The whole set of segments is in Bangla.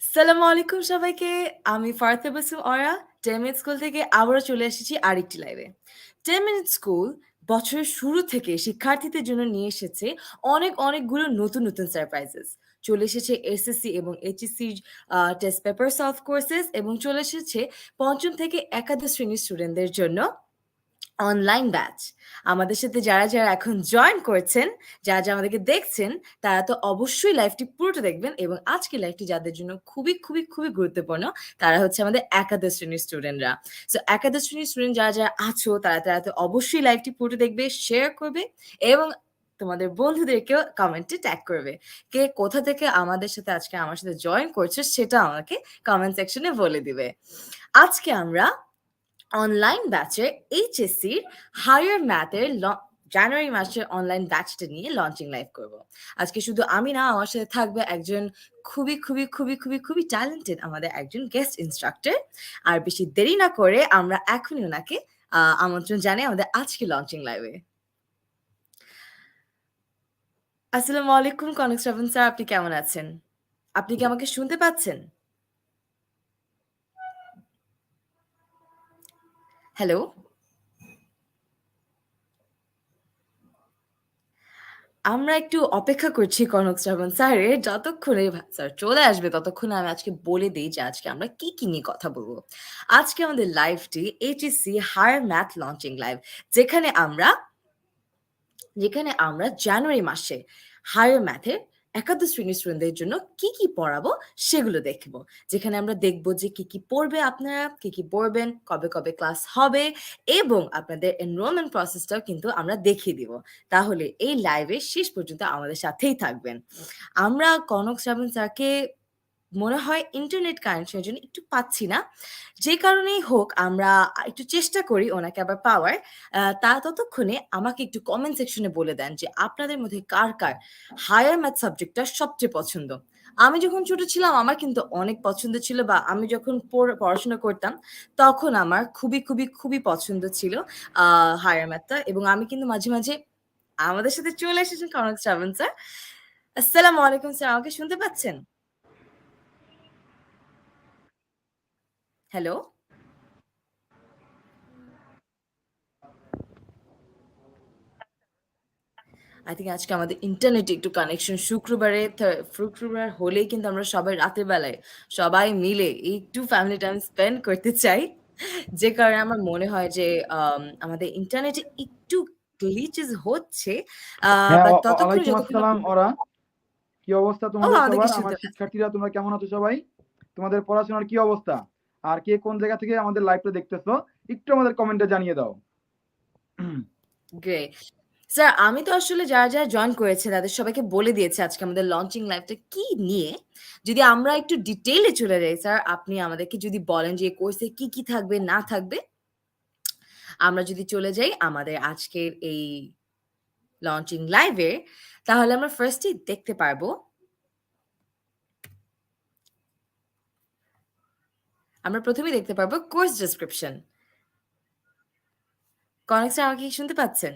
সালামু আলাইকুম সবাইকে। আমি ফারাত তাবাসসুম অরা। 10 মিনিট স্কুল থেকে আবারও চলে এসেছি আরেকটি লাইভে। 10 মিনিট স্কুল বছরের শুরু থেকে শিক্ষার্থীদের জন্য নিয়ে এসেছে অনেক, অনেকগুলো নতুন, নতুন সারপ্রাইজেস। চলে এসেছে এসএসসি এবং HSC test paper solve courses এবং চলে এসেছে পঞ্চম থেকে একাদশ শ্রেণির স্টুডেন্টদের জন্য অনলাইন ব্যাচ। আমাদের সাথে যারা, যারা এখন জয়েন করছেন, যারা, যারা আমাদেরকে দেখছেন, তারা তো অবশ্যই লাইভটি পুরোটা দেখবেন এবং আজকের লাইভটি যাদের জন্য খুবই, খুবই, খুবই গুরুত্বপূর্ণ, তারা হচ্ছে আমাদের একাদশ শ্রেণির স্টুডেন্টরা। সো একাদশ শ্রেণির স্টুডেন্ট যারা, যারা আছো তারা, তারা তো অবশ্যই লাইভটি পুরোটা দেখবে, শেয়ার করবে এবং তোমাদের বন্ধুদেরকেও কমেন্টে ট্যাগ করবে। কে কোথা থেকে আমাদের সাথে আজকে আমার সাথে জয়েন করছ সেটা আমাকে কমেন্ট সেকশনে বলে দিবে। আজকে আমরা অনলাইন ব্যাচে এইচএসসির হায়ার ম্যাথের জানুয়ারি মাসের অনলাইন ব্যাচটা নিয়ে লঞ্চিং লাইভ করব। আজকে শুধু আমি না, আমার সাথে থাকবে একজন খুবই, খুবই, খুবই, খুবই, খুবই ট্যালেন্টেড আমাদের একজন গেস্ট ইন্সট্রাক্টর। আর বেশি দেরি না করে আমরা এখনই ওনাকে আমন্ত্রণ জানাই আমাদের আজকে লঞ্চিং লাইভে। আসসালামু আলাইকুম কনক শ্রাবণ স্যার, আপনি কেমন আছেন? আপনি কি আমাকে শুনতে পাচ্ছেন? হ্যালো? আমরা একটু অপেক্ষা করছি কনক শ্রাবণ স্যারের। যতক্ষণে স্যার চলে আসবে ততক্ষণে আমি আজকে বলে দিই যে আজকে আমরা কি, কি নিয়ে কথা বলব আজকে আমাদের লাইভটি HSC higher math launching live. যেখানে আমরা যেখানে আমরা জানুয়ারি মাসে হায়ার ম্যাথের একাদশ শ্রেণির স্টুডেন্টদের জন্য কি, কি পড়াবো সেগুলো দেখব। যেখানে আমরা দেখব যে কি, কি পড়বে আপনারা, কি, কি পড়বেন, কবে, কবে ক্লাস হবে এবং আপনাদের এনরোলমেন্ট প্রসেসটাও কিন্তু আমরা দেখিয়ে দিব। তাহলে এই লাইভে শেষ পর্যন্ত আমাদের সাথেই থাকবেন। আমরা কনক শ্রাবণ স্যারকে মনে হয় ইন্টারনেট কানেকশনের জন্য একটু পাচ্ছি না। যে কারণেই হোক আমরা একটু চেষ্টা করি ওনাকে আবার পাওয়ার। তা ততক্ষণে আমাকে একটু কমেন্ট সেকশনে বলে দেন যে আপনাদের মধ্যে কার, কার হায়ার ম্যাথ সাবজেক্টটা সবচেয়ে পছন্দ। আমি যখন ছোট ছিলাম আমার কিন্তু অনেক পছন্দ ছিল বা আমি যখন পড় পড়াশোনা করতাম তখন আমার খুবই, খুবই, খুবই পছন্দ ছিল হায়ার ম্যাথটা এবং আমি কিন্তু মাঝে, মাঝে আমাদের সাথে চলে এসেছেন কনক শ্রাবণ স্যার। আসসালামু আলাইকুম স্যার, আমাকে শুনতে পাচ্ছেন? হ্যালো? আই থিংক আজকে আমাদের ইন্টারনেটে একটু কানেকশন শুক্রবারে শুক্রবার হলেই কিন্তু আমরা সবাই রাতের বেলায় সবাই মিলে একটু ফ্যামিলি টাইম স্পেন্ড করতে চাই। যে কারণে আমার মনে হয় যে আম আমাদের ইন্টারনেটে একটু গ্লিচেস হচ্ছে। হ্যাঁ, অরা। কি অবস্থা তোমাদের সবার? আমার। শিক্ষার্থীরা তোমরা কেমন আছো সবাই? তোমাদের পড়াশোনার কি অবস্থা? আর কে কোন জায়গা থেকে আমাদের লাইভটা দেখতেছো? একটু আমাদের কমেন্টে জানিয়ে দাও। স্যার আমি তো আসলে যারা, যারা জয়েন করেছে তাদের সবাইকে বলে দিয়েছে আজকে আমাদের লঞ্চিং লাইভটা কি নিয়ে। যদি আমরা একটু ডিটেইল চলে যাই স্যার, আপনি আমাদেরকে যদি বলেন যে কোর্সে কি, কি থাকবে না থাকবে? আমরা যদি চলে যাই আমাদের আজকের এই লঞ্চিং লাইভে তাহলে আমরা ফার্স্ট দেখতে পারব আমরা ১ম এই দেখতে পারব কোর্স ডেসক্রিপশন। কনক স্যার আমাকে কি শুনতে পাচ্ছেন?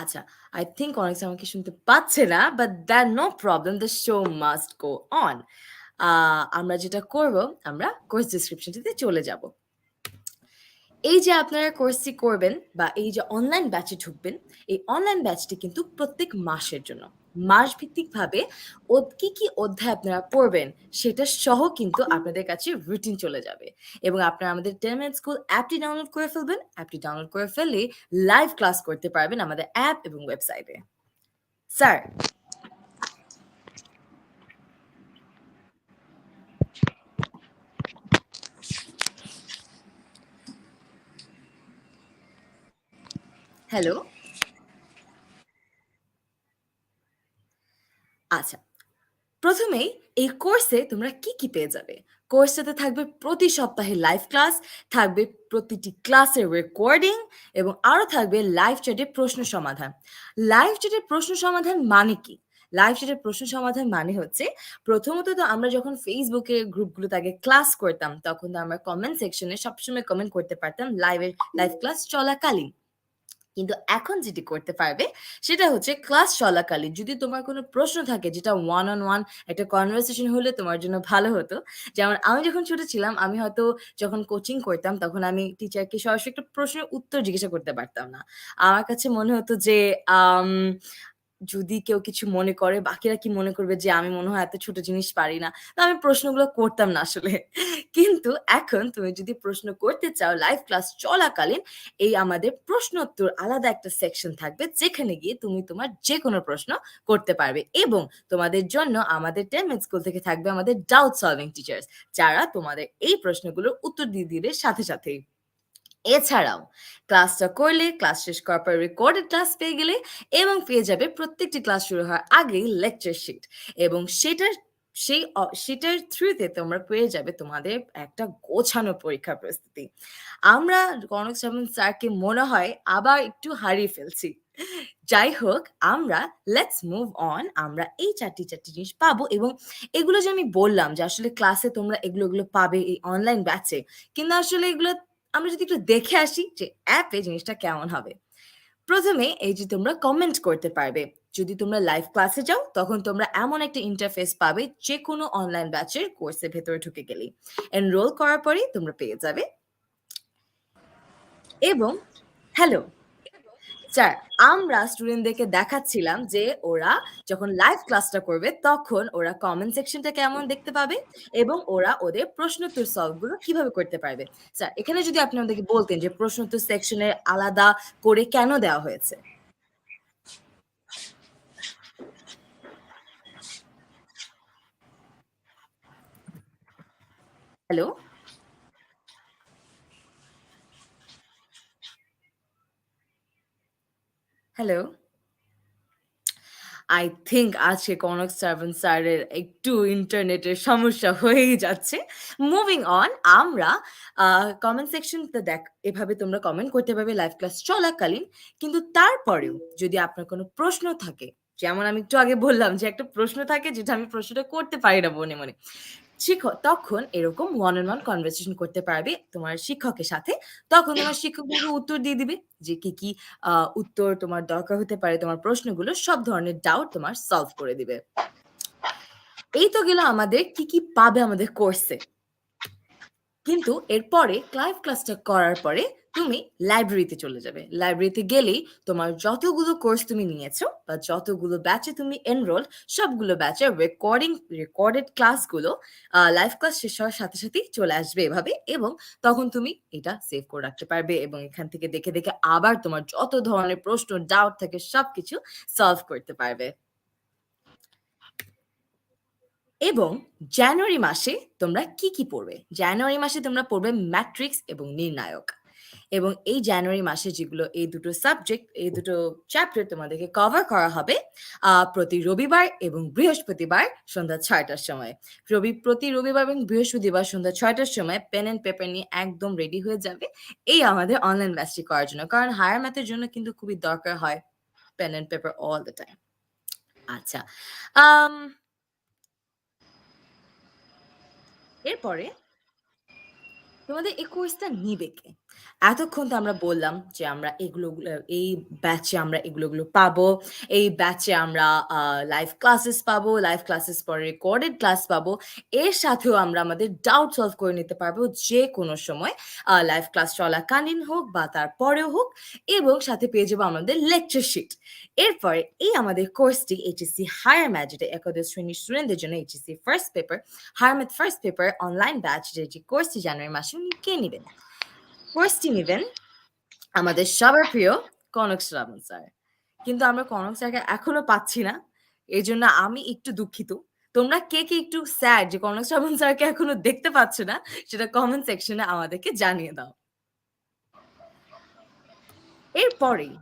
আচ্ছা, আই কনক স্যার আমাকে শুনতে পাচ্ছে না। But that no problem, the show must go on. আমরা যেটা করব, আমরা কোর্স ডেসক্রিপশনটিতে চলে যাব। এই যে আপনারা কোর্সটি করবেন বা এই যে অনলাইন ব্যাচে ঢুকবেন, এই অনলাইন ব্যাচটি কিন্তু প্রত্যেক মাসের জন্য। মাসভিত্তিকভাবে কি, কি অধ্যায় আপনারা পড়বেন সেটা সহ কিন্তু আপনাদের কাছে রুটিন চলে যাবে। এবং আপনারা আমাদের 10 মিনিট স্কুল অ্যাপটি ডাউনলোড করে ফেলবেন। অ্যাপটি ডাউনলোড করে ফেললে লাইভ ক্লাস করতে পারবেন আমাদের অ্যাপ এবং ওয়েবসাইটে। Sir hello? আচ্ছা। ১ম এই কোর্সে তোমরা কি, কি পেয়ে যাবে? কোর্সটাতে থাকবে প্রতি সপ্তাহে লাইভ ক্লাস, থাকবে প্রতিটি ক্লাসের রেকর্ডিং এবং আরও থাকবে লাইভ চ্যাটে প্রশ্ন সমাধান। লাইভ চ্যাটে প্রশ্ন সমাধান মানে কি? লাইভ চ্যাটের প্রশ্ন সমাধান মানে হচ্ছে প্রথমত তো আমরা যখন এর গ্রুপগুলোতে আগে ক্লাস করতাম তখন তো আমরা কমেন্ট সেকশনে সবসময় কমেন্ট করতে পারতাম লাইভের লাইভ ক্লাস চলাকালীন। কিন্তু এখন যেটি করতে পারবে, সেটা হচ্ছে ক্লাস চলাকালীন যদি তোমার কোনো প্রশ্ন থাকে যেটা ওয়ান অন ওয়ান একটা কনভারসেশন হলে তোমার জন্য ভালো হতো। যেমন আমি যখন ছোট ছিলাম, আমি হয়তো যখন কোচিং করতাম তখন আমি টিচারকে সরাসরি একটা প্রশ্নের উত্তর জিজ্ঞাসা করতে পারতাম না। আমার কাছে মনে হতো যে যদি কেউ কিছু মনে করে, বাকিরা কি মনে করবে যে আমি মনে হয় এত ছোট জিনিস পারি না। তো আমি প্রশ্নগুলো করতাম না আসলে। কিন্তু এখন তুমি যদি প্রশ্ন করতে চাও লাইভ ক্লাস চলাকালীন এই আমাদের প্রশ্ন উত্তর আলাদা একটা সেকশন থাকবে, যেখানে গিয়ে তুমি তোমার যে কোনো প্রশ্ন করতে পারবে এবং তোমাদের জন্য আমাদের 10 মিনিট স্কুল থেকে থাকবে আমাদের ডাউট সলভিং টিচার্স যারা তোমাদের এই প্রশ্নগুলোর উত্তর দিয়ে দিবে সাথে সাথেই। এছাড়াও ক্লাসটা করলে ক্লাস শেষ করার পর রেকর্ডেড ক্লাস পেয়ে গেলে এবং পেয়ে যাবে প্রত্যেকটি ক্লাস শুরু হওয়ার আগেই লেকচার শিট এবং সেটার সেই সেটার থ্রুতে তোমরা পেয়ে যাবে তোমাদের একটা গোছানো পরীক্ষার প্রস্তুতি। আমরা কনক শ্রাবণ স্যারকে মনে হয় আবার একটু হারিয়ে ফেলছি। যাই হোক আমরা লেটস মুভ অন আমরা এই চারটি চারটি জিনিস পাবো এবং এগুলো যে আমি বললাম যে আসলে ক্লাসে তোমরা এগুলো, এগুলো পাবে এই অনলাইন ব্যাচে। কিন্তু আসলে এগুলো আমরা যদি একটু দেখে আসি যে অ্যাপে জিনিসটা কেমন হবে। প্রথমে এই যে তোমরা কমেন্ট করতে পারবে। যদি তোমরা লাইভ ক্লাসে যাও, তখন তোমরা এমন একটা ইন্টারফেস পাবে যে কোনো অনলাইন ব্যাচের কোর্সের ভেতরে ঢুকে গেলে এনরোল করার পরে তোমরা পেয়ে যাবে এবং হ্যালো স্যার আমরা স্টুডেন্টদেরকে দেখাচ্ছিলাম যে ওরা যখন লাইভ ক্লাসটা করবে, তখন ওরা কমেন্ট সেকশনটা কেমন দেখতে পাবে এবং ওরা ওদের প্রশ্নোত্তর সলভগুলো কীভাবে করতে পারবে। স্যার এখানে যদি আপনি আমাদেরকে বলতেন যে প্রশ্নোত্তর সেকশনের আলাদা করে কেন দেওয়া হয়েছে? হ্যালো? হ্যালো? আই থিংক আজকে কনক শ্রাবণ স্যারের একটু ইন্টারনেটের সমস্যা হয়েই যাচ্ছে। মুভিং অন আমরা কমেন্ট সেকশনটা দেখ এভাবে তোমরা কমেন্ট করতে পারবে লাইভ ক্লাস চলাকালীন। কিন্তু তারপরেও যদি আপনার কোনো প্রশ্ন থাকে, যেমন আমি একটু আগে বললাম যে একটা প্রশ্ন থাকে যেটা আমি প্রশ্নটা করতে পারি না মনে, মনে। শিখ তখন এরকম ওয়ান অন ওয়ান কনভারসেশন করতে পারবে তোমার শিক্ষকের সাথে। তখন তোমার শিক্ষক উত্তর দিয়ে দিবে যে কি, কি উত্তর তোমার দরকার হতে পারে তোমার প্রশ্নগুলো সব ধরনের ডাউট তোমার সলভ করে দিবে। এই তো গেল আমাদের কি, কি পাবে আমাদের কোর্সে। কিন্তু এরপরে লাইভ ক্লাসটা করার পরে তুমি লাইব্রেরিতে চলে যাবে। লাইব্রেরিতে গেলেই তোমার যতগুলো কোর্স তুমি নিয়েছো বা যতগুলো ব্যাচে তুমি এনরোল সবগুলো ব্যাচের রেকর্ডিং রেকর্ডেড ক্লাসগুলো লাইভ ক্লাস শেষ হওয়ার সাথে সাথেই চলে আসবে এভাবে এবং তখন তুমি এটা সেভ করে রাখতে পারবে এবং এখান থেকে দেখে, দেখে আবার তোমার যত ধরনের প্রশ্ন, ডাউট থাকে সবকিছু সলভ করতে পারবে। এবং জানুয়ারি মাসে তোমরা কি, কি পড়বে? জানুয়ারি মাসে তোমরা পড়বে ম্যাট্রিক্স এবং নির্ণায়ক। এবং এই জানুয়ারি মাসে যেগুলো এই দুটো সাবজেক্ট, এই দুটো চ্যাপ্টার তোমাদেরকে কভার করা হবে প্রতি রবিবার এবং বৃহস্পতিবার সন্ধ্যা ছয়টার সময়। রবি প্রতি রবিবার এবং বৃহস্পতিবার সন্ধ্যা ছয়টার সময় পেন অ্যান্ড পেপার নিয়ে একদম রেডি হয়ে যাবে এই আমাদের অনলাইন ব্যাচটি করার জন্য। কারণ হায়ার ম্যাথের জন্য কিন্তু খুবই দরকার হয় pen and paper all the time. আচ্ছা। আম এরপরে তোমাদের এই কোর্সটা নিবে কে? এতক্ষণ তো আমরা বললাম যে আমরা এগুলো এই ব্যাচে আমরা এগুলো, এগুলো পাবো। এই ব্যাচে আমরা লাইভ ক্লাসেস পাবো। লাইভ ক্লাসেস পরে রেকর্ডেড ক্লাস পাবো। এর সাথেও আমরা আমাদের ডাউট সলভ করে নিতে পারব যেকোনো সময়। আ লাইভ ক্লাস চলাকালীন হোক বা তারপরেও হোক এবং সাথে পেয়ে যাব আমাদের লেকচার শিট। এরপরে এই আমাদের কোর্সটি এইচএসসি হায়ার ম্যাথ যেটা একাদশ শ্রেণির স্টুডেন্টদের জন্য HSC first paper, higher math first paper online batch যে, যে কোর্সটি জানুয়ারি মাসে উনি কে নিবেন? কোর্সটি নিবেন আমাদের সবার প্রিয় কনক শ্রাবণ স্যার। কিন্তু আমরা কনক স্যারকে এখনও পাচ্ছি না। এই জন্য আমি একটু দুঃখিত। তোমরা কে, কে একটু স্যাড যে কনক শ্রাবণ স্যারকে এখনও দেখতে পাচ্ছ না সেটা কমেন্ট সেকশনে আমাদেরকে জানিয়ে দাও। এরপরেই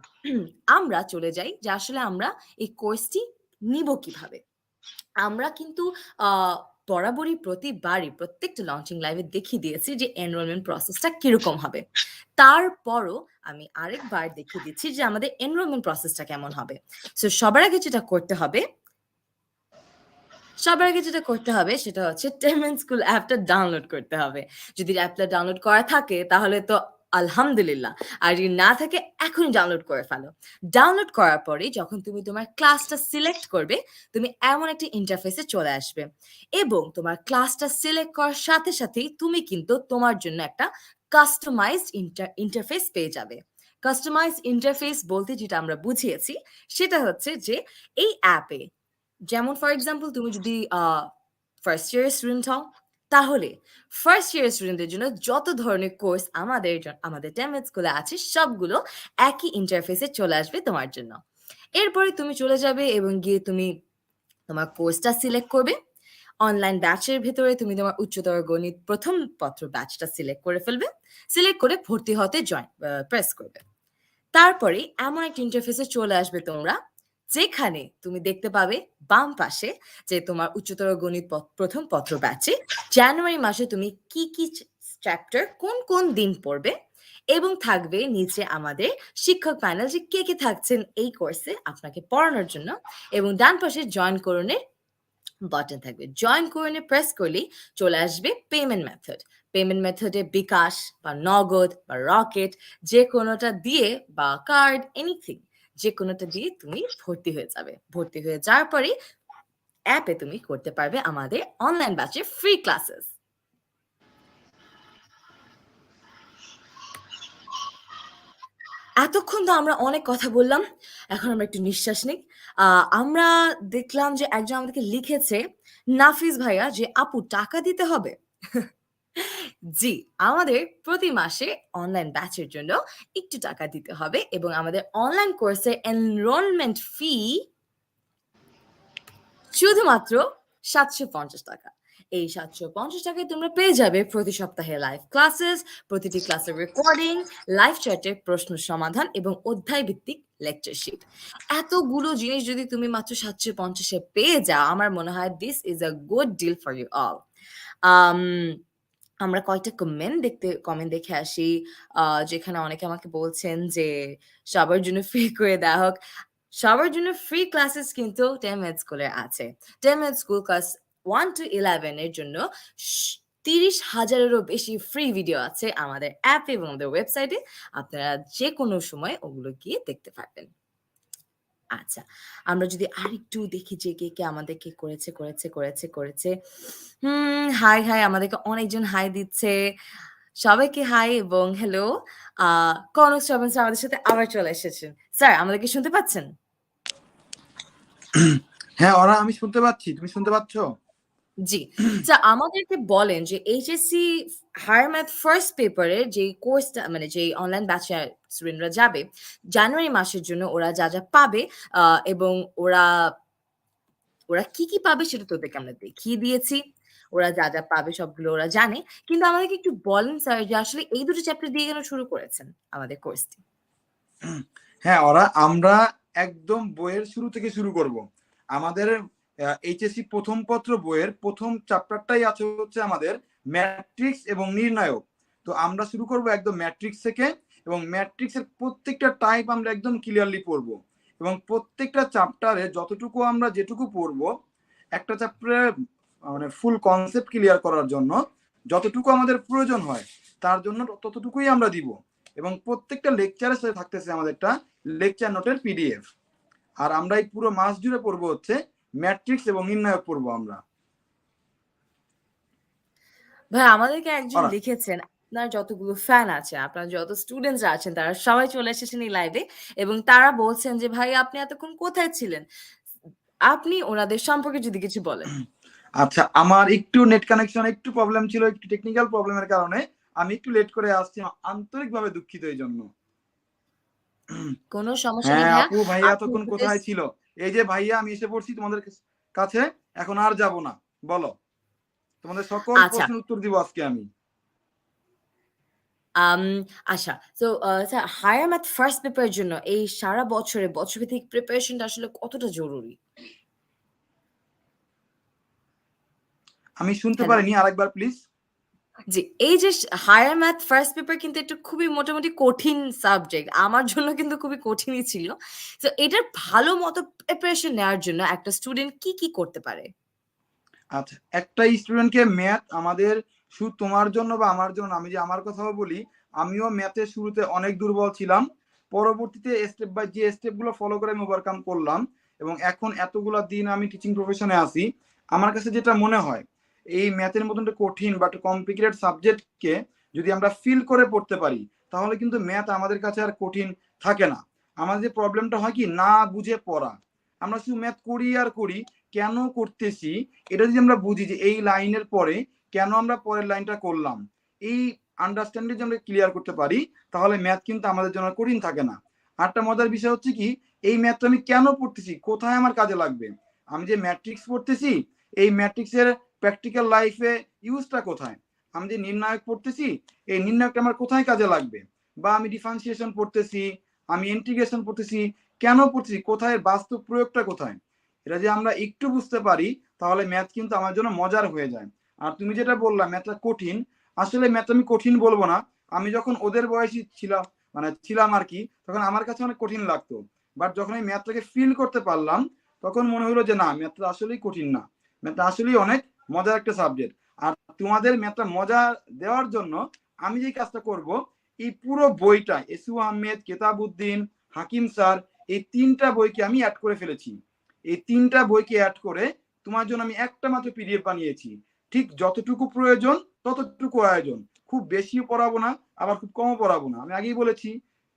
আমরা চলে যাই যে আসলে আমরা এই কোর্সটি নিব কীভাবে? আমরা কিন্তু আ বরাবরই প্রতিবারই প্রত্যেকটা লঞ্চিং লাইভে দেখিয়ে দিয়েছি যে এনরোলমেন্ট প্রসেসটা কীরকম হবে। তারপরও আমি আরেকবার দেখিয়ে দিচ্ছি যে আমাদের এনরোলমেন্ট প্রসেসটা কেমন হবে। সো সবার আগে যেটা করতে হবে, সবার আগে যেটা করতে হবে সেটা হচ্ছে 10 মিনিট স্কুল অ্যাপটা ডাউনলোড করতে হবে। যদি অ্যাপটা ডাউনলোড করা থাকে তাহলে তো আলহামদুলিল্লাহ। আর যদি না থাকে এখনই ডাউনলোড করে ফেলো। ডাউনলোড করার পরে যখন তুমি তোমার ক্লাসটা সিলেক্ট করবে, তুমি এমন একটি ইন্টারফেসে চলে আসবে। এবং তোমার ক্লাসটা সিলেক্ট করার সাথে সাথেই তুমি কিন্তু তোমার জন্য একটা কাস্টমাইজড ইন্টার ইন্টারফেস পেয়ে যাবে। কাস্টমাইজড ইন্টারফেস বলতে যেটা আমরা বুঝিয়েছি, সেটা হচ্ছে যে এই অ্যাপে যেমন ফর এক্সাম্পল তুমি যদি ফার্স্ট ইয়ারের স্টুডেন্ট হও, তাহলে ফার্স্ট ইয়ার স্টুডেন্টদের জন্য যত ধরনের কোর্স আমাদের আমাদের টেমএড স্কুলে আছে সবগুলো একই ইন্টারফেসে চলে আসবে তোমার জন্য। এরপরে তুমি চলে যাবে এবং গিয়ে তুমি তোমার কোর্সটা সিলেক্ট করবে। অনলাইন ব্যাচের ভেতরে তুমি তোমার উচ্চতর গণিত প্রথম পত্র ব্যাচটা সিলেক্ট করে ফেলবে। সিলেক্ট করে ভর্তি হতে জয়েন প্রেস করবে। তারপরে এমন একটা ইন্টারফেসে চলে আসবে তোমরা, যেখানে তুমি দেখতে পাবে বাম পাশে যে তোমার উচ্চতর গণিত প ১ম পত্র ব্যাচে জানুয়ারি মাসে তুমি কি, কি চ্যাপ্টার কোন, কোন দিন পড়বে এবং থাকবে নিচে আমাদের শিক্ষক প্যানেল যে কে, কে থাকছেন এই কোর্সে আপনাকে পড়ানোর জন্য এবং ডান পাশে জয়েন করণের বাটন থাকবে। জয়েন করণে প্রেস করলেই চলে আসবে পেমেন্ট মেথড। পেমেন্ট মেথডে বিকাশ বা নগদ বা রকেট যেকোনোটা দিয়ে বা কার্ড এনিথিং যেকোনোটা দিয়ে তুমি ভর্তি হয়ে যাবে। ভর্তি হয়ে যাওয়ার পরে অ্যাপে তুমি করতে পারবে আমাদের অনলাইন ব্যাচের ফ্রি ক্লাসেস। এতক্ষণ তো আমরা অনেক কথা বললাম। এখন আমরা একটু নিঃশ্বাস নিই। আমরা দেখলাম যে একজন আমাদেরকে লিখেছে, নাফিস ভাইয়া যে আপু টাকা দিতে হবে? জি, আমাদের প্রতি মাসে অনলাইন ব্যাচের জন্য একটু টাকা দিতে হবে এবং আমাদের অনলাইন কোর্সের এনরোলমেন্ট ফি শুধুমাত্র ৳৭৫০ এই ৳৭৫০ টাকায় তোমরা পেয়ে যাবে প্রতি সপ্তাহে লাইভ ক্লাসেস, প্রতিটি ক্লাসের রেকর্ডিং, লাইভ চ্যাটের প্রশ্ন সমাধান এবং অধ্যায় ভিত্তিক লেকচার শিট। এতগুলো জিনিস যদি তুমি মাত্র সাতশো পঞ্চাশে পেয়ে যাও, আমার মনে হয় this is a good deal for you all. আম আমরা কয়েকটা কমেন্ট দেখতে কমেন্ট দেখে আসি। যেখানে অনেকে আমাকে বলছেন যে, সবার জন্য ফ্রি করে দেওয়া হোক। সবার জন্য ফ্রি ক্লাসেস কিন্তু টেমএড স্কুলের আছে। টেমএড স্কুল ক্লাস 1 to 11 এর জন্য তিরিশ হাজারেরও বেশি ফ্রি ভিডিও আছে আমাদের অ্যাপ এবং আমাদের ওয়েবসাইটে। আপনারা যেকোনো সময় ওগুলো গিয়ে দেখতে পারবেন। আচ্ছা, আমরা যদি আরেকটু দেখি যে কে, কে আমাদেরকে করেছে, করেছে, করেছে, করেছে। হুম, হাই, হাই আমাদেরকে অনেকজন হাই দিচ্ছে। সবাইকে হাই এবং হ্যালো। কনক শ্রবণ স্যার আমাদের সাথে আবার চলে এসেছেন। স্যার আমাদেরকে শুনতে পাচ্ছেন? হ্যাঁ, ওরা আমি শুনতে পাচ্ছি। তুমি শুনতে পাচ্ছ? জি। আমাদেরকে বলেন যে এইচএসসি হায়ার ম্যাথ ফার্স্ট পেপারের যেই কোর্সটা মানে যেই অনলাইন ব্যাচে স্টুডেন্টরা যাবে, জানুয়ারি মাসের জন্য ওরা যা, যা পাবে এবং ওরা ওরা কি, কি পাবে সেটা তোদেরকে আমরা দেখিয়ে দিয়েছি। ওরা যা, যা পাবে সবগুলো ওরা জানে। কিন্তু আমাদেরকে একটু বলেন স্যার যে আসলে এই দুটো চ্যাপ্টার দিয়ে কেন শুরু করেছেন আমাদের কোর্সটি? হ্যাঁ, ওরা আমরা একদম বইয়ের শুরু থেকে শুরু করব। আমাদের এইচএসসি প্রথম পত্র বইয়ের প্রথম চ্যাপ্টারটাই আছে হচ্ছে আমাদের ম্যাট্রিক্স এবং নির্ণায়ক। তো আমরা শুরু করব একদম ম্যাট্রিক্স থেকে এবং ম্যাট্রিক্সের প্রত্যেকটা টাইপ আমরা একদম ক্লিয়ারলি পড়ব। এবং প্রত্যেকটা চ্যাপ্টারে যতটুকু আমরা যেটুকু পড়ব, একটা চ্যাপ্টারে মানে ফুল কনসেপ্ট ক্লিয়ার করার জন্য যতটুকু আমাদের প্রয়োজন হয়, তার জন্য ততটুকুই আমরা দিব। এবং প্রত্যেকটা লেকচারের সাথে থাকতেছে আমাদের একটা লেকচার নোটের পিডিএফ। আর আমরা এই পুরো মাস জুড়ে পড়ব হচ্ছে ম্যাট্রিক্স এবং নির্ণায়ক পড়ব আমরা। ভাই আমাদেরকে একজন লিখেছেন, আপনার যতগুলো ফ্যান আছে, আপনার যত স্টুডেন্টসরা আছেন তারা সবাই চলে এসেছেন এই লাইভে এবং তারা বলছেন যে ভাই আপনি এতক্ষণ কোথায় ছিলেন? আপনি ওনাদের সম্পর্কে যদি কিছু বলেন। আচ্ছা, আমার একটু নেট কানেকশন একটু প্রবলেম ছিল, একটু টেকনিক্যাল প্রবলেমের কারণে আমি একটু লেট করে আসছি। আন্তরিকভাবে দুঃখিত এই জন্য কোনো সমস্যা নেই হ্যাঁ। আপু ভাইয়া এতক্ষণ কোথায় ছিল? এই যে ভাইয়া আমি এসে পড়ছি তোমাদের কাছে। এখন আর যাব না। বলো। তোমাদের সকল আচ্ছা। প্রশ্নের উত্তর দিব আজকে আমি। আচ্ছা। আ স্যার হায়ার ম্যাথ ফার্স্ট পেপারের জন্য এই সারা বছরে বছরভিত্তিক প্রিপারেশনটা আসলে কতটা জরুরি? আমি শুনতে পারিনি আরেকবার প্লিজ। জি, এই যে হায়ার ম্যাথ ফার্স্ট পেপার কিন্তু একটু খুবই মোটামুটি কঠিন সাবজেক্ট। আমার জন্য কিন্তু খুবই কঠিনই ছিল। তো এটার ভালো মতো প্রিপারেশন নেওয়ার জন্য একটা স্টুডেন্ট কি, কি করতে পারে? আচ্ছা, একটা স্টুডেন্টকে ম্যাথ আমাদের শুধু তোমার জন্য বা আমার জন্য আমি যে আমার কথাও বলি, আমিও ম্যাথের শুরুতে অনেক দুর্বল ছিলাম পরবর্তীতে স্টেপ বাই যে স্টেপগুলো ফলো করে আমি ওভারকাম করলাম এবং এখন এতগুলো দিন আমি টিচিং প্রফেশনে আছি আমার কাছে যেটা মনে হয় এই ম্যাথের মতন একটা কঠিন বা কমপ্লিকেটেড সাবজেক্টকে যদি আমরা ফিল করে পড়তে পারি, তাহলে কিন্তু ম্যাথ আমাদের কাছে আর কঠিন থাকে না। আমাদের যে প্রবলেমটা হয় কি, না বুঝে পড়া। আমরা শুধু ম্যাথ করি আর করি, কেন করতেছি, এটা যদি আমরা বুঝি যে এই লাইনের পরে কেন আমরা পরের লাইনটা করলাম, এই আন্ডারস্ট্যান্ডিং যদি আমরা ক্লিয়ার করতে পারি, তাহলে ম্যাথ কিন্তু আমাদের জন্য কঠিন থাকে না। আরেকটা মজার বিষয় হচ্ছে কি, এই ম্যাথটা আমি কেন পড়তেছি, কোথায় আমার কাজে লাগবে? আমি যে ম্যাট্রিক্স পড়তেছি, এই ম্যাট্রিক্সের প্র্যাকটিক্যাল লাইফে ইউজটা কোথায়? আমি যে নির্ণায়ক পড়তেছি, এই নির্ণায়কটা আমার কোথায় কাজে লাগবে? বা আমি ডিফারেন্সিয়েশন পড়তেছি, আমি ইন্টিগ্রেশন পড়তেছি, কেন পড়তেছি? কোথায়? বাস্তব প্রয়োগটা কোথায়? এটা যে আমরা একটু বুঝতে পারি, তাহলে ম্যাথ কিন্তু আমার জন্য মজার হয়ে যায়। আর তুমি যেটা বললা ম্যাথটা কঠিন। আসলে ম্যাথ আমি কঠিন বলব না। আমি যখন ওদের বয়সী ছিলাম মানে ছিলাম আর কি, তখন আমার কাছে অনেক কঠিন লাগতো। বাট যখন আমি ম্যাথটাকে ফিল করতে পারলাম, তখন মনে হলো যে না ম্যাথটা আসলেই কঠিন না। ম্যাথটা আসলেই অনেক মজার একটা সাবজেক্ট আর তোমাদের ম্যাথটা মজা দেওয়ার জন্য আমি যে কাজটা করব, এই পুরো বইটা, এসু আহমেদ কেতাবুদ্দিন হাকিম স্যার এই তিনটা বইকে আমি অ্যাড করে ফেলেছি। এই তিনটা বইকে অ্যাড করে তোমার জন্য আমি একটা মাত্র পিডিএফ বানিয়েছি। ঠিক যতটুকু প্রয়োজন, ততটুকু আয়োজন। খুব বেশিও পড়াবো না, আবার খুব কমও পড়াবো না। আমি আগেই বলেছি,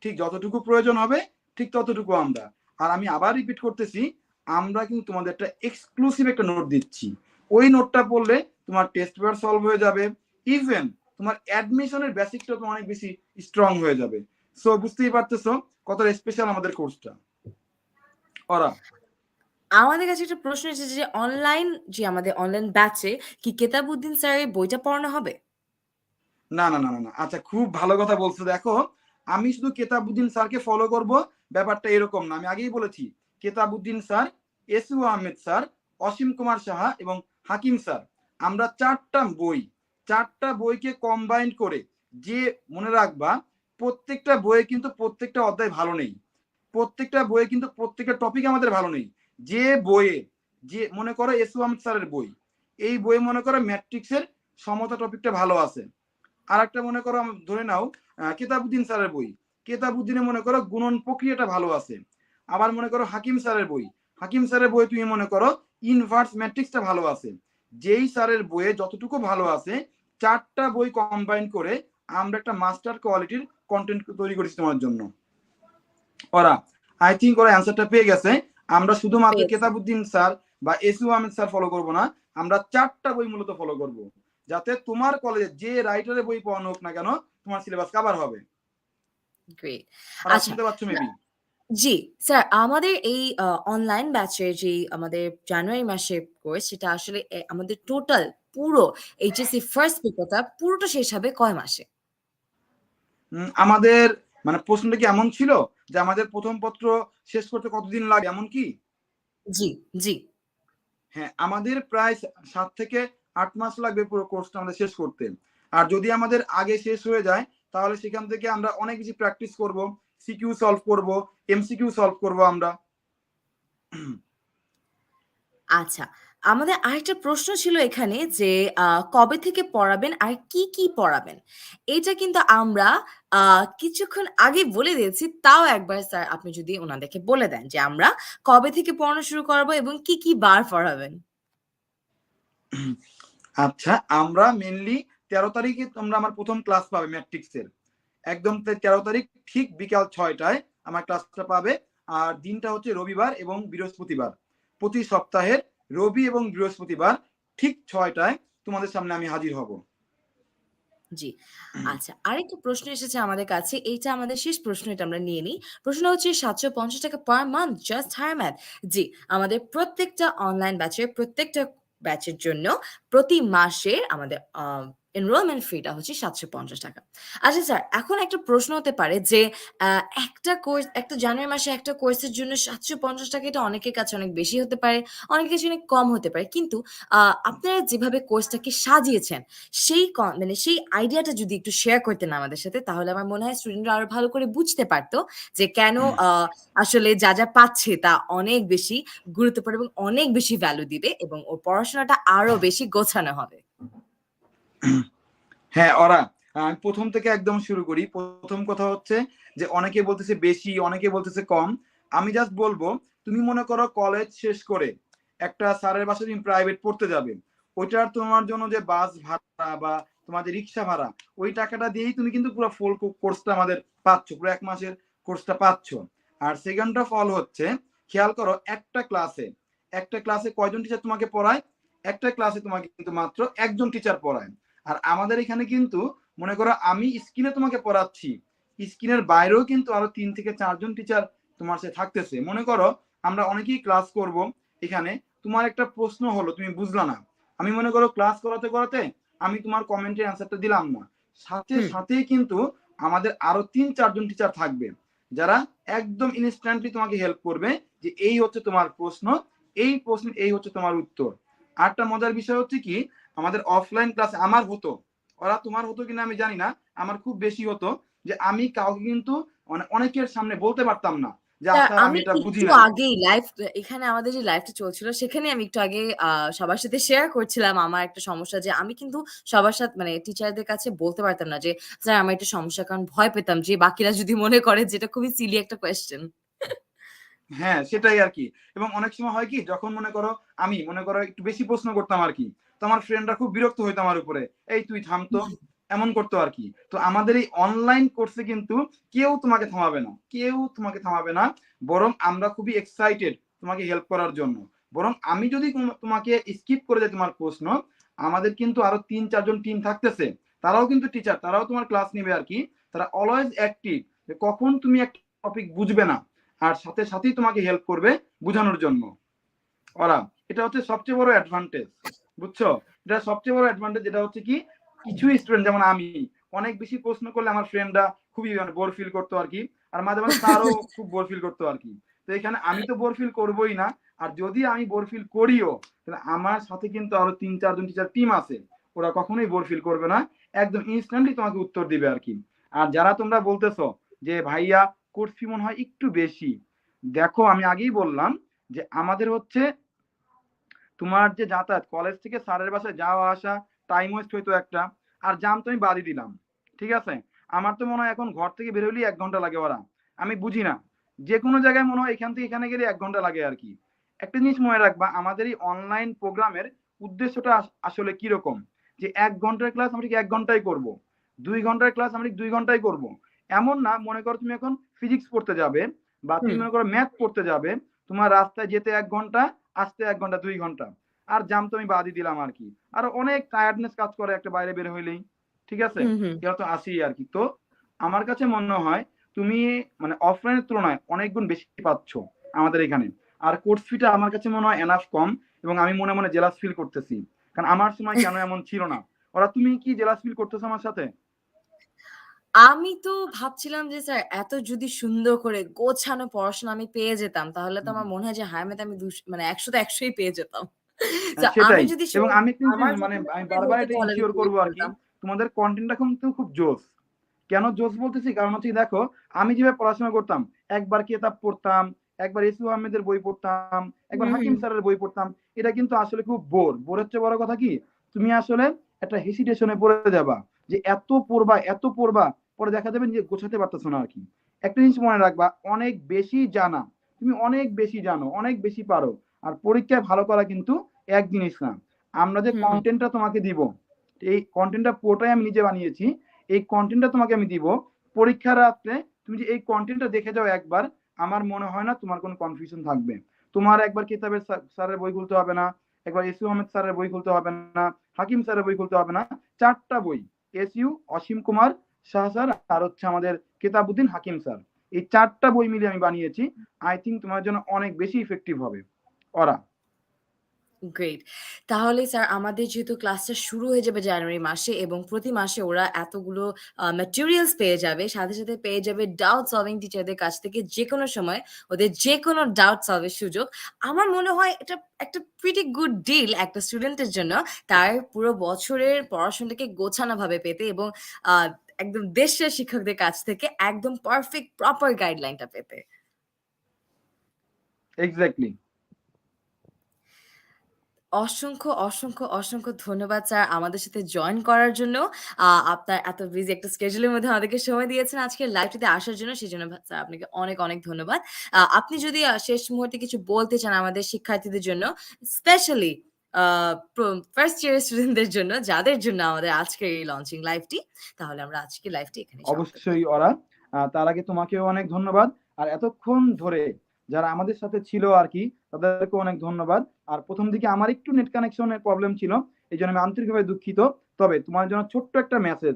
ঠিক যতটুকু প্রয়োজন হবে, ঠিক ততটুকু আমরা। আর আমি আবার রিপিট করতেছি, আমরা কিন্তু তোমাদের একটা এক্সক্লুসিভ একটা নোট দিচ্ছি। ওই নোটটা পড়লে তোমার টেস্ট পেপার সলভ হয়ে যাবে। ইভেন তোমার অ্যাডমিশনের বেসিকটা তো অনেক বেশি স্ট্রং হয়ে যাবে। সো বুঝতেই পারতেছো কতটা স্পেশাল আমাদের কোর্সটা ওরা আমাদের কাছে একটা প্রশ্ন এসেছে যে অনলাইন যে আমাদের অনলাইন ব্যাচে কি কেতাবুদ্দিন স্যারের বইটা পড়ানো হবে? না না না না আচ্ছা খুব ভালো কথা বলছো। দেখো আমি শুধু কেতাবুদ্দিন স্যারকে ফলো করব ব্যাপারটা এরকম না। আমি আগেই বলেছি Ketabuddin sir S Ahmed sir Asim Kumar Saha এবং হাকিম স্যার, আমরা চারটা বই, চারটা বইকে কম্বাইন করে যে মনে রাখবা, প্রত্যেকটা বইয়ে কিন্তু প্রত্যেকটা অধ্যায় ভালো নেই। প্রত্যেকটা বইয়ে কিন্তু প্রত্যেকটা টপিক আমাদের ভালো নেই। যে বইয়ে, যে মনে করো এস আহমেদ স্যারের বই, এই বই মনে করো ম্যাট্রিক্সের সমতা টপিকটা ভালো আছে। আর একটা মনে করো ধরে নাও কেতাবুদ্দিন স্যারের বই কেতাবুদ্দিনে মনে করো গুণন প্রক্রিয়াটা ভালো আছে। আবার মনে করো হাকিম স্যারের বই, হাকিম স্যারের বই তুমি মনে করো ইনভার্স ম্যাট্রিক্সটা ভালো আছে। যেই স্যারের বইয়ে যতটুকু ভালো আছে চারটা বই কম্বাইন করে আমরা একটা মাস্টার কোয়ালিটির কন্টেন্ট তৈরি করেছি তোমার জন্য। ওরা আই থিঙ্ক ওরা অ্যান্সারটা পেয়ে গেছে। আমরা শুধুমাত্র। কেতাবুদ্দিন স্যার বা এসু আহমেদ স্যার ফলো করব না আমরা চারটা বই মূলত ফলো করব। যাতে তোমার কলেজে যে রাইটারের বই পড়ানো হোক না কেন তোমার সিলেবাস কভার হবে। গ্রেট আচ্ছা। শুনতে পাচ্ছ মেবি জি স্যার আমাদের এই অনলাইন ব্যাচের যে আমাদের জানুয়ারি মাসে কোর্স সেটা আসলে এ, আমাদের টোটাল পুরো এইচএসসি ফার্স্ট পেপারটা পুরোটা শেষ হবে কয় মাসে? আমাদের মানে প্রশ্নটা কি এমন ছিল যে আমাদের প্রথম পত্র শেষ করতে কতদিন লাগে এমন কি? জি জি। হ্যাঁ আমাদের প্রায় সাত থেকে আট মাস লাগবে পুরো কোর্সটা আমাদের শেষ করতে। আর যদি আমাদের আগে শেষ হয়ে যায় তাহলে সেখান থেকে আমরা অনেক বেশি প্র্যাকটিস করব। সিকিউ সলভ করব এমসিকিউ সলভ করব আমরা। আচ্ছা আমাদের আরেকটা প্রশ্ন ছিল এখানে যে কবে থেকে পড়াবেন আর কি কি পড়াবেন? এটা কিন্তু আমরা কিছুক্ষণ আগে বলে দিয়েছি তাও একবার স্যার আপনি যদি ওনাদেরকে বলে দেন যে আমরা কবে থেকে পড়ানো শুরু করব এবং কি কি বার পড়াবেন। আচ্ছা আমরা মেনলি তেরো তারিখে তোমরা আমার প্রথম ক্লাস পাবে ম্যাট্রিক্সের একদম তেরো তারিখ ঠিক বিকাল ছয়টায় আমার ক্লাসটা পাবে। আর দিনটা হচ্ছে রবিবার এবং বৃহস্পতিবার। প্রতি সপ্তাহের রবি এবং বৃহস্পতিবার ঠিক ছয়টায় তোমাদের সামনে আমি হাজির হব। জি। আচ্ছা আরেকটা প্রশ্ন এসেছে আমাদের কাছে। এইটা আমাদের শেষ প্রশ্ন, এটা আমরা নিয়ে নিই। প্রশ্ন হচ্ছে, সাতশো পঞ্চাশ টাকা per month, just higher math. জি, আমাদের প্রত্যেকটা অনলাইন ব্যাচের, প্রত্যেকটা ব্যাচের জন্য প্রতি মাসে আমাদের এনরোলমেন্ট ফিটা হচ্ছে সাতশো পঞ্চাশ টাকা। আচ্ছা স্যার এখন একটা প্রশ্ন হতে পারে যে একটা কোর্স একটা জানুয়ারি মাসে একটা কোর্সের জন্য সাতশো পঞ্চাশ টাকা এটা অনেকের কাছে অনেক বেশি হতে পারে অনেকের কাছে অনেক কম হতে পারে। কিন্তু আহ, আপনারা যেভাবে কোর্সটাকে সাজিয়েছেন সেই মানে সেই আইডিয়াটা যদি একটু শেয়ার করতেন আমাদের সাথে তাহলে আমার মনে হয় স্টুডেন্টরা আরও ভালো করে বুঝতে পারতো যে কেন আহ, আসলে যা যা পাচ্ছে তা অনেক বেশি গুরুত্বপূর্ণ এবং অনেক বেশি ভ্যালু দিবে এবং ওর পড়াশোনাটা আরও বেশি গোছানো হবে। হ্যাঁ ওরা আমি প্রথম থেকে একদম শুরু করি। প্রথম কথা হচ্ছে যে, অনেকে বলতেছে বেশি, অনেকে বলতেছে কম। আমি জাস্ট বলব, তুমি মনে করো কলেজ শেষ করে একটা স্যারের বাসায় তুমি প্রাইভেট পড়তে যাবে। ওইটার তোমার জন্য যে বাস ভাড়া বা তোমার যে রিক্সা ভাড়া, ওই টাকাটা দিয়েই তুমি কিন্তু পুরো ফুল কোর্সটা আমাদের পাচ্ছ, পুরো এক মাসের কোর্সটা পাচ্ছ। আর সেকেন্ড অফ অল হচ্ছে, খেয়াল করো একটা ক্লাসে একটা ক্লাসে কয়জন টিচার তোমাকে পড়ায়? একটা ক্লাসে তোমাকে কিন্তু মাত্র একজন টিচার পড়ায়। আর আমাদের এখানে কিন্তু মনে করো আমি স্ক্রিনে তোমাকে পড়াচ্ছি স্ক্রিনের বাইরেও কিন্তু আরও তিন থেকে চারজন টিচার তোমার সাথে থাকতেছে। মনে করো আমরা অনেকেই ক্লাস করব এখানে তোমার একটা প্রশ্ন হলো তুমি বুঝলা না। আমি মনে করো ক্লাস করাতে করাতে আমি তোমার কমেন্টের অ্যান্সারটা দিলাম না। সাথে। সাথেই কিন্তু আমাদের আরও তিন চারজন টিচার থাকবে যারা একদম ইনস্ট্যান্টলি তোমাকে হেল্প করবে যে এই হচ্ছে তোমার প্রশ্ন এই প্রশ্ন এই হচ্ছে তোমার উত্তর। আরেকটা মজার বিষয় হচ্ছে কি আমাদের অফলাইন ক্লাস আমার হতো। ওরা তোমার হতো কিনা আমি জানি না আমার খুব বেশি হতো যে আমি কাউকে কিন্তু মানে অনেকের সামনে বলতে পারতাম না আচ্ছা আমি আমি এটা বুঝি একটু আগেই লাইভ এখানে আমাদের যে লাইভটা চলছিল সেখানে আমি একটু আগে সবার সাথে শেয়ার করছিলাম আমার একটা সমস্যা যে আমি কিন্তু সবার সাথে মানে টিচারদের কাছে বলতে পারতাম না যে স্যার আমার একটা সমস্যা কারণ ভয় পেতাম। যে বাকিরা যদি মনে করে যেটা খুবই সিলি একটা কোয়েশ্চেন হ্যাঁ সেটাই আর কি এবং অনেক সময় হয় কি যখন মনে করো আমি মনে করো একটু বেশি প্রশ্ন করতাম আর কি তো আমার ফ্রেন্ডরা খুব বিরক্ত হইতো আমার উপরে। এই, তুই থামতো এমন করতো আর কি। তো আমাদের এই অনলাইন কোর্সে কিন্তু কেউ তোমাকে থামাবে না। কেউ তোমাকে থামাবে না। বরং আমরা খুবই এক্সাইটেড তোমাকে হেল্প করার জন্য। বরং আমি যদি তোমাকে স্কিপ করে দেয় তোমার প্রশ্ন, আমাদের কিন্তু আরও তিন, চারজন টিম থাকতেছে। তারাও কিন্তু টিচার তারাও তোমার ক্লাস নিবে আর কি। তারা অলওয়েজ অ্যাক্টিভ কখন তুমি একটা টপিক বুঝবে না। আর সাথে সাথেই তোমাকে হেল্প করবে বোঝানোর জন্য। ওরা, এটা হচ্ছে সবচেয়ে বড় অ্যাডভান্টেজ বুঝছ? এটা সবচেয়ে বড় অ্যাডভান্টেজ এটা হচ্ছে কি কিছু স্টুডেন্ট যেমন আমি অনেক বেশি প্রশ্ন করলে আমার ফ্রেন্ডরা খুবই মানে বোর ফিল করতো আর কি আর মাঝে মাঝে তারও খুব বোর ফিল করতো আর কি। তো এখানে আমি তো বোর ফিল করবোই না আর যদি আমি বোর ফিল করিও তাহলে আমার সাথে কিন্তু আরও তিন চারজন টিচার টিম আছে ওরা কখনোই বোর ফিল করবে না একদম ইনস্ট্যান্টলি তোমাকে উত্তর দিবে আর কি। আর যারা তোমরা বলতেছো যে ভাইয়া কোর্স ফি মনে হয় একটু বেশি। দেখো আমি আগেই বললাম যে আমাদের হচ্ছে তোমার যে যাতায়াত কলেজ থেকে স্যারের বাসায় যাওয়া আসা টাইম ওয়েস্ট হইতো একটা। আর জাম তো আমি বাদই দিলাম ঠিক আছে? আমার তো মনে হয় এখন ঘর থেকে বেরোলেই এক ঘণ্টা লাগে ওরা। আমি বুঝি না। যে কোনো জায়গায় মনে হয় এখান থেকে এখানে গেলে এক ঘণ্টা লাগে আর কি। একটা জিনিস মনে রাখবা আমাদের এই অনলাইন প্রোগ্রামের উদ্দেশ্যটা আস- আসলে কীরকম? যে এক ঘণ্টার ক্লাস আমরা কি এক ঘন্টায় করব। দুই ঘণ্টার ক্লাস আমরা কি দুই ঘন্টায় করব। এমন না মনে করো তুমি এখন ফিজিক্স পড়তে যাবে বা তুমি মনে করো ম্যাথ পড়তে যাবে তোমার রাস্তায় যেতে এক ঘণ্টা আসতে এক ঘণ্টা দুই ঘণ্টা। আর জাম তো আমি বাদই দিলাম আর কি। আর অনেক টায়ার্ডনেস কাজ করে একটা বাইরে বের হইলেই ঠিক আছে? হুম তো আসেই আর কি। তো আমার কাছে মনে হয় তুমি মানে অফলাইনের তুলনায় অনেক গুণ বেশি পাচ্ছ আমাদের এখানে। আর কোর্স ফিটা আমার কাছে মনে হয় এনাফ কম এবং আমি মনে মনে জেলাস ফিল করতেছি। কারণ আমার সময় কেন এমন ছিল না? ওরা তুমি কি জেলাস ফিল করতেছো আমার সাথে? আমি তো ভাবছিলাম যে স্যার এত যদি সুন্দর করে গোছানো পড়াশোনা আমি পেয়ে যেতাম তাহলে তো আমার মনে হয় যে হায়ামেতে আমি মানে একশোতে একশোই পেয়ে যেতাম। হ্যাঁ, আমি যদি এবং আমি মানে আমি বারবার এটা করব আর কি। তোমাদের কন্টেন্টটা কিন্তু খুব জোস। কেন জোস বলতেছি? কারণ হচ্ছে দেখো আমি যেভাবে পড়াশোনা করতাম একবার কেতাব পড়তাম একবার এসু আহমেদের বই পড়তাম একবার হাকিম স্যারের বই পড়তাম এটা কিন্তু আসলে খুব বোর বোর হচ্ছে বড় কথা কি? তুমি আসলে একটা হেসিটেশনে পড়ে যাবা যে এত পড়বা এত পড়বা পরে দেখা যাবে যে গোছাতে পারতেছো না আর কি। একটা জিনিস মনে রাখবা অনেক বেশি জানা তুমি অনেক বেশি জানো অনেক বেশি পারো আর পরীক্ষায় ভালো করা কিন্তু এক জিনিস না। আমরা যে। কন্টেন্টটা তোমাকে দিব এই কন্টেন্টটা পুরোটাই আমি নিজে বানিয়েছি এই কন্টেন্টটা তোমাকে আমি দিব পরীক্ষার রাত্রে তুমি যে এই কন্টেন্টটা দেখে যাও একবার আমার মনে হয় না তোমার কোনো কনফিউশন থাকবে। তোমার একবার কিতাবের স্যারের বই খুলতে হবে না একবার এসিউ আহমেদ স্যারের বই খুলতে হবে না হাকিম স্যারের বই খুলতে হবে না চারটা বই এসইউ অসীম কুমার শাহ স্যার, আর হচ্ছে আমাদের কেতাবুদ্দিন হাকিম স্যার। এই চারটা বই মিলে আমি বানিয়েছি। আই থিঙ্ক তোমার জন্য অনেক বেশি ইফেক্টিভ হবে। ওরা গ্রেট তাহলে স্যার, আমাদের যেহেতু ক্লাসটা শুরু হয়ে যাবে জানুয়ারি মাসে এবং প্রতি মাসে ওরা এতগুলো ম্যাটেরিয়ালস পেয়ে যাবে, সাথে সাথে পেয়ে যাবে ডাউট সলভিং টিচারদের কাছ থেকে যে কোনো সময় ওদের যে কোনো ডাউট সলভের সুযোগ। আমার মনে হয় এটা একটা প্রিটি গুড ডিল একটা স্টুডেন্টের জন্য। তার পুরো বছরের পড়াশোনাটাকে গোছানোভাবে পেতে এবং একদম দেশের শিক্ষকদের কাছ থেকে একদম পারফেক্ট প্রপার গাইডলাইনটা পেতে এক্স্যাক্টলি অসংখ্য, অসংখ্য, অসংখ্য ধন্যবাদ স্যার আমাদের সাথে জয়েন করার জন্য। আপনার এত বিজি একটা স্কেডিউলের মধ্যে আমাদেরকে সময় দিয়েছেন আজকের লাইভটিতে আসার জন্য সেজন্য ভা স্যার আপনাকে অনেক, অনেক ধন্যবাদ। আপনি যদি শেষ মুহূর্তে কিছু বলতে চান আমাদের শিক্ষার্থীদের জন্য স্পেশালি ফার্স্ট ইয়ার স্টুডেন্টদের জন্য যাদের জন্য আমাদের আজকের এই লঞ্চিং লাইভটি তাহলে আমরা আজকে লাইভটি করি। অবশ্যই ওরা তার আগে তোমাকেও অনেক ধন্যবাদ। আর এতক্ষণ ধরে যারা আমাদের সাথে ছিল আর কি তাদেরকে অনেক ধন্যবাদ। আর প্রথম দিকে আমার একটু নেট কানেকশনের প্রবলেম ছিল। এজন্য আমি আন্তরিকভাবে দুঃখিত। তবে তোমার জন্য ছোট্ট একটা মেসেজ।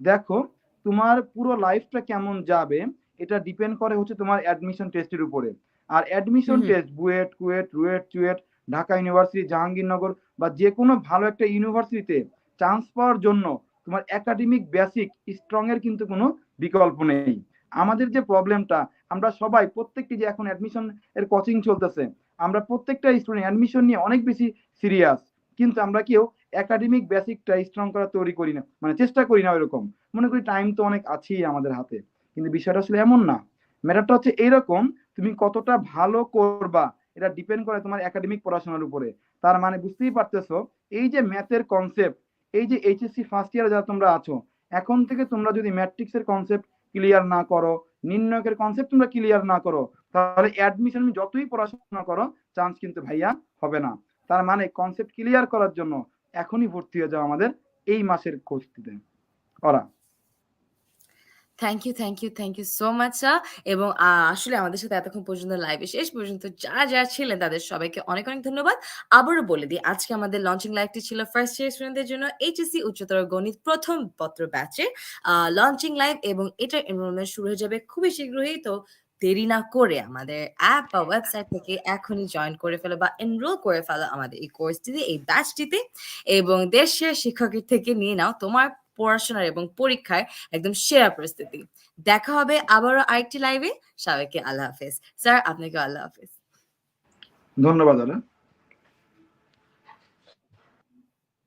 দেখো তোমার পুরো লাইফটা কেমন যাবে এটা ডিপেন্ড করে হচ্ছে তোমার অ্যাডমিশন টেস্টের উপরে। আর admission. Test BUET, KUET, RUET, CUET, Dhaka university, Jahangirnagar বা যেকোনো ভালো একটা ইউনিভার্সিটিতে চান্স পাওয়ার জন্য তোমার একাডেমিক বেসিক স্ট্রং এর কিন্তু কোনো বিকল্প নেই। আমাদের যে প্রবলেমটা আমরা সবাই প্রত্যেকটি যে এখন অ্যাডমিশন এর কোচিং চলতেছে। আমরা প্রত্যেকটা স্টুডেন্ট অ্যাডমিশন নিয়ে অনেক বেশি সিরিয়াস। কিন্তু আমরা কেউ একাডেমিক বেসিকটা স্ট্রং করা তৈরি করি না। মানে চেষ্টা করি না ওইরকম। মনে করি টাইম তো অনেক আছেই আমাদের হাতে। কিন্তু বিষয়টা আসলে এমন না। ম্যাটারটা হচ্ছে এইরকম তুমি কতটা ভালো করবা এটা ডিপেন্ড করে তোমার একাডেমিক পড়াশোনার উপরে। তার মানে বুঝতেই পারতেছো এই যে ম্যাথের কনসেপ্ট, এই যে এইচএসসি ফার্স্ট ইয়ারে যারা তোমরা আছো, এখন থেকে তোমরা যদি ম্যাট্রিক্স এর কনসেপ্ট ক্লিয়ার না করো, নির্ণয়কের কনসেপ্ট তোমরা ক্লিয়ার না করো, তাহলে অ্যাডমিশন যতই পড়াশোনা করো চান্স কিন্তু ভাইয়া হবে না। তার মানে কনসেপ্ট ক্লিয়ার করার জন্য এখনই ভর্তি হয়ে যাও আমাদের এই মাসের কোর্সটিতে। ওরা thank you, thank you, thank you so much এবং আসলে আমাদের সাথে এতক্ষণ পর্যন্ত লাইভে শেষ পর্যন্ত যারা, যারা ছিলেন তাদের সবাইকে অনেক, অনেক ধন্যবাদ। আবারও বলে দিই আজকে আমাদের লঞ্চিং লাইভটি ছিল ফার্স্ট ইয়ার স্টুডেন্টদের জন্য এইচএসসি উচ্চতর গণিত প্রথম পত্র ব্যাচে লঞ্চিং লাইভ এবং এটার এনরোলমেন্ট শুরু হয়ে যাবে খুবই শীঘ্রই। তো দেরি না করে আমাদের অ্যাপ বা ওয়েবসাইট থেকে এখনই জয়েন করে ফেলো বা এনরোল করে ফেলো আমাদের এই কোর্সটিতে, এই ব্যাচটিতে এবং দেশের শিক্ষকের থেকে নিয়ে নাও তোমার পড়াশোনার এবং পরীক্ষায় একদম সেরা পরিস্থিতি দেখা হবে আবারও আরেকটি লাইভে। সবাইকে আল্লাহ হাফেজ। স্যার আপনাকে আল্লাহ হাফেজ। ধন্যবাদ ওরা।